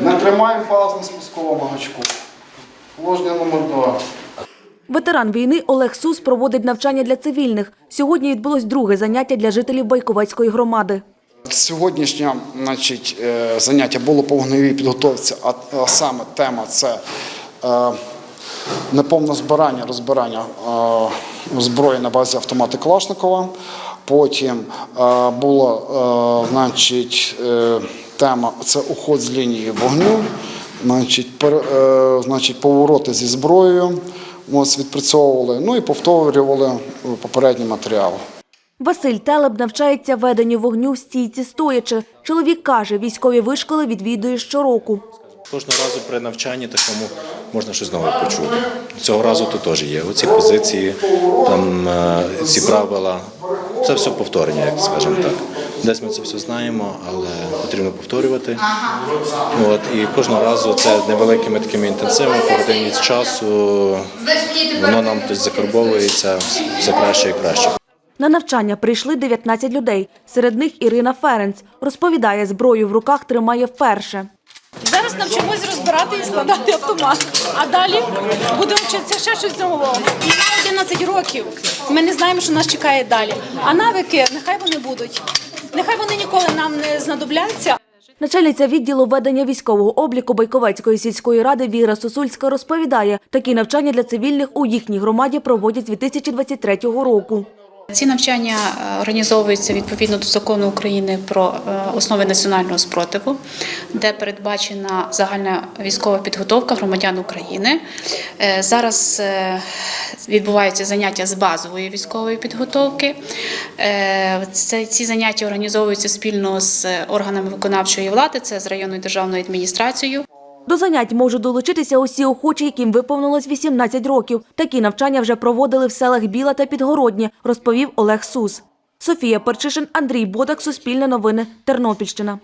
Не тримаємо пауз на спусковому гачку. Положення номер два. Ветеран війни Олег Сус проводить навчання для цивільних. Сьогодні відбулось друге заняття для жителів Байковецької громади. Сьогоднішнє значить, е, заняття було по вогневій підготовці, а, саме тема це е, неповне збирання, розбирання е, зброї на базі автомата Калашникова. Потім була е, значить, тема це уход з лінії вогню, значить, пер, е, значить, повороти зі зброєю. Ось відпрацьовували, ну і повторювали попередні матеріали. Василь Телеб навчається веденню вогню в стійці стоячи. Чоловік каже, військові вишколи відвідує щороку. Кожного разу при навчанні такому можна щось нове почути. Цього разу тут теж є. Оці позиції, там е, ці правила. Це все повторення, як скажемо так. Десь ми це все знаємо, але потрібно повторювати. От, і кожного разу це невеликими такими інтенсивами, по годині часу воно нам десь закарбовується все краще і краще. На навчання прийшли 19 людей. Серед них Ірина Ференц. Розповідає, зброю в руках тримає вперше. Зараз навчимось розбирати і складати автомат. А далі будемо вчитися ще щось нового. І 11 років ми не знаємо, що нас чекає далі. А навики нехай вони будуть. Нехай вони ніколи нам не знадобляться. Начальниця відділу ведення військового обліку Байковецької сільської ради Віра Сосульська розповідає, такі навчання для цивільних у їхній громаді проводять з 2023 року. Ці навчання е, організовуються відповідно до закону України про е, основи національного спротиву, де передбачена загальна військова підготовка громадян України. Е, Зараз відбуваються заняття з базової військової підготовки. Ці заняття організовуються спільно з органами виконавчої влади, це з районною державною адміністрацією. До занять можуть долучитися усі охочі, яким виповнилось 18 років. Такі навчання вже проводили в селах Біла та Підгородні, розповів Олег Сус. Софія Перчишин, Андрій Бодак, Суспільне новини, Тернопільщина.